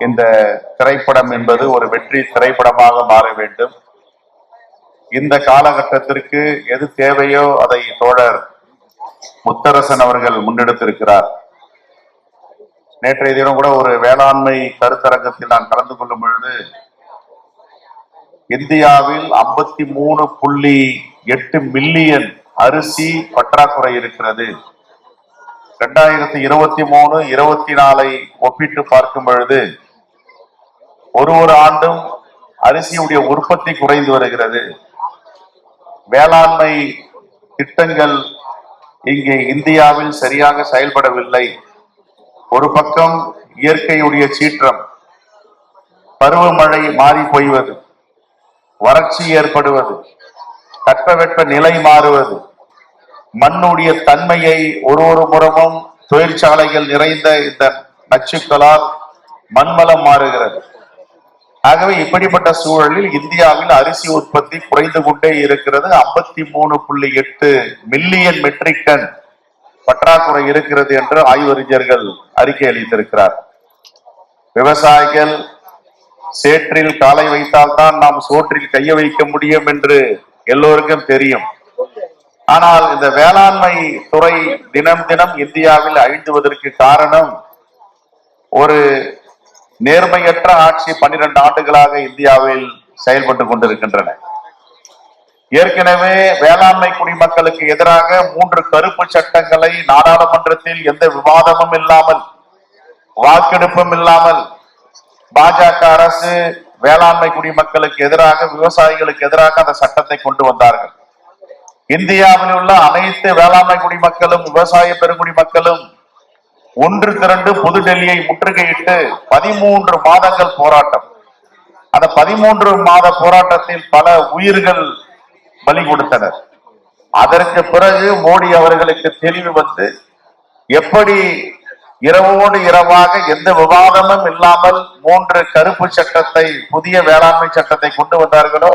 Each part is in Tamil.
இந்த திரைப்படம் என்பது ஒரு வெற்றி திரைப்படமாக மாற வேண்டும். இந்த காலகட்டத்திற்கு எது தேவையோ அதை தோழர் முத்தரசன் அவர்கள் முன்னெடுத்திருக்கிறார். நேற்றைய தினம் கூட ஒரு வேளாண்மை கருத்தரங்கத்தில் நான் கலந்து கொள்ளும் பொழுது இந்தியாவில் ஐம்பத்தி மூணு புள்ளி எட்டு மில்லியன் அரிசி பற்றாக்குறை இருக்கிறது. ரெண்டாயிரத்தி இருபத்தி மூணு இருபத்தி நாலை ஒப்பிட்டு பார்க்கும் பொழுது ஒரு ஒரு ஆண்டும் அரிசியுடைய உற்பத்தி குறைந்து வருகிறது. வேளாண்மை திட்டங்கள் இங்கே இந்தியாவில் சரியாக செயல்படவில்லை. ஒரு பக்கம் இயற்கையுடைய சீற்றம் பருவமழை மாறி போய்வது வறட்சி ஏற்படுவது தட்பவெட்ப நிலை மாறுவது மண்ணுடைய தன்மையை ஒரு ஒரு புறமும் தொழிற்சாலைகள் நிறைந்த இந்த நச்சுக்களால் மண்வளம் மாறுகிறது. ஆகவே இப்படிப்பட்ட சூழலில் இந்தியாவில் அரிசி உற்பத்தி குறைந்து கொண்டே இருக்கிறது. ஐம்பத்தி மூணு புள்ளி எட்டு மில்லியன் மெட்ரிக் டன் பற்றாக்குறை இருக்கிறது என்று ஆய்வறிஞர்கள் அறிக்கை அளித்திருக்கிறார். விவசாயிகள் சேற்றில் காலை வைத்தால்தான் நாம் சோற்றில் கைய வைக்க முடியும் என்று எல்லோருக்கும் தெரியும். ஆனால் இந்த வேளாண்மை துறை தினம் தினம் இந்தியாவில் அழிந்துவதற்கு காரணம் ஒரு நேர்மையற்ற ஆட்சி பன்னிரண்டு ஆண்டுகளாக இந்தியாவில் செயல்பட்டு கொண்டிருக்கின்றன. ஏற்கனவே வேளாண்மை குடிமக்களுக்கு எதிராக மூன்று கருப்பு சட்டங்களை நாடாளுமன்றத்தில் எந்த விவாதமும் இல்லாமல் வாக்கெடுப்பும் இல்லாமல் பாஜக அரசு வேளாண்மை குடிமக்களுக்கு எதிராக விவசாயிகளுக்கு எதிராக அந்த சட்டத்தை கொண்டு வந்தார்கள். இந்தியாவில் உள்ள அனைத்து வேளாண்மை குடிமக்களும் விவசாய பெருங்குடி மக்களும் ஒன்று திரண்டு புதுடெல்லியை முற்றுகையிட்டு பதிமூன்று மாதங்கள் போராட்டம். அந்த பதிமூன்று மாத போராட்டத்தில் பல உயிர்கள் பலி கொடுத்தனர். அதற்கு பிறகு மோடி அவர்களுக்கு தெளிவு வந்து எப்படி இரவோடு இரவாக எந்த விவாதமும் இல்லாமல் மூன்று கருப்பு சட்டத்தை புதிய வேளாண்மை சட்டத்தை கொண்டு வந்தார்களோ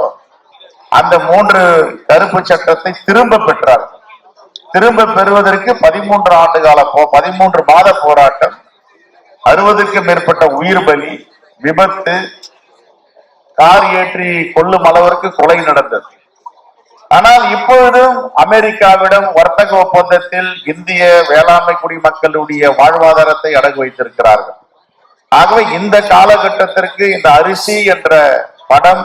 அந்த மூன்று கருப்பு சட்டத்தை திரும்ப பெற்றார்கள் திரும்ப பெறுவதற்கு பதிமூன்று ஆண்டு கால போ பதிமூன்று மாத போராட்டம். அறுபதுக்கும் மேற்பட்ட உயிர் பலி விபத்து கார் ஏற்றி கொள்ளும் அளவிற்கு கொலை நடந்தது. ஆனால் இப்பொழுதும் அமெரிக்காவிடம் வர்த்தக ஒப்பந்தத்தில் இந்திய வேளாண்மை குடிமக்களுடைய வாழ்வாதாரத்தை அடகு வைத்திருக்கிறார்கள். ஆகவே இந்த காலகட்டத்திற்கு இந்த அரிசி என்ற படம்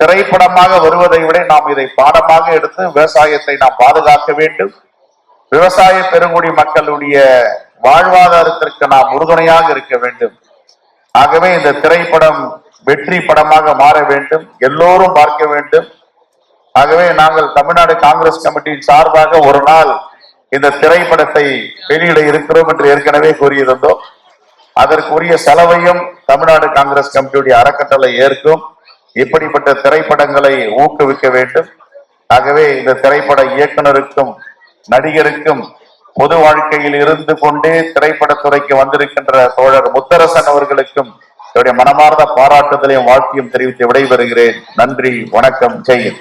திரைப்படமாக வருவதை விட நாம் இதை பாடமாக எடுத்து விவசாயத்தை நாம் பாதுகாக்க வேண்டும். விவசாய பெருங்குடி மக்களுடைய வாழ்வாதாரத்திற்கு நாம் உறுதுணையாக இருக்க வேண்டும். ஆகவே இந்த திரைப்படம் வெற்றி படமாக மாற வேண்டும். எல்லோரும் பார்க்க வேண்டும். ஆகவே நாங்கள் தமிழ்நாடு காங்கிரஸ் கமிட்டியின் சார்பாக ஒரு நாள் இந்த திரைப்படத்தை வெளியிட இருக்கிறோம் என்று ஏற்கனவே கூறியிருந்தோம். அதற்குரிய செலவையும் தமிழ்நாடு காங்கிரஸ் கமிட்டியுடைய அறக்கட்டளை ஏற்கும். இப்படிப்பட்ட திரைப்படங்களை ஊக்குவிக்க வேண்டும்? ஆகவே இந்த திரைப்பட இயக்குனருக்கும் நடிகருக்கும் பொது வாழ்க்கையில் இருந்து கொண்டே திரைப்படத்துறைக்கு வந்திருக்கின்ற தோழர் முத்தரசன் அவர்களுக்கும் என்னுடைய மனமார்ந்த பாராட்டுதலையும் வாழ்க்கையும் தெரிவித்து விடைபெறுகிறேன். நன்றி வணக்கம் ஜெயின்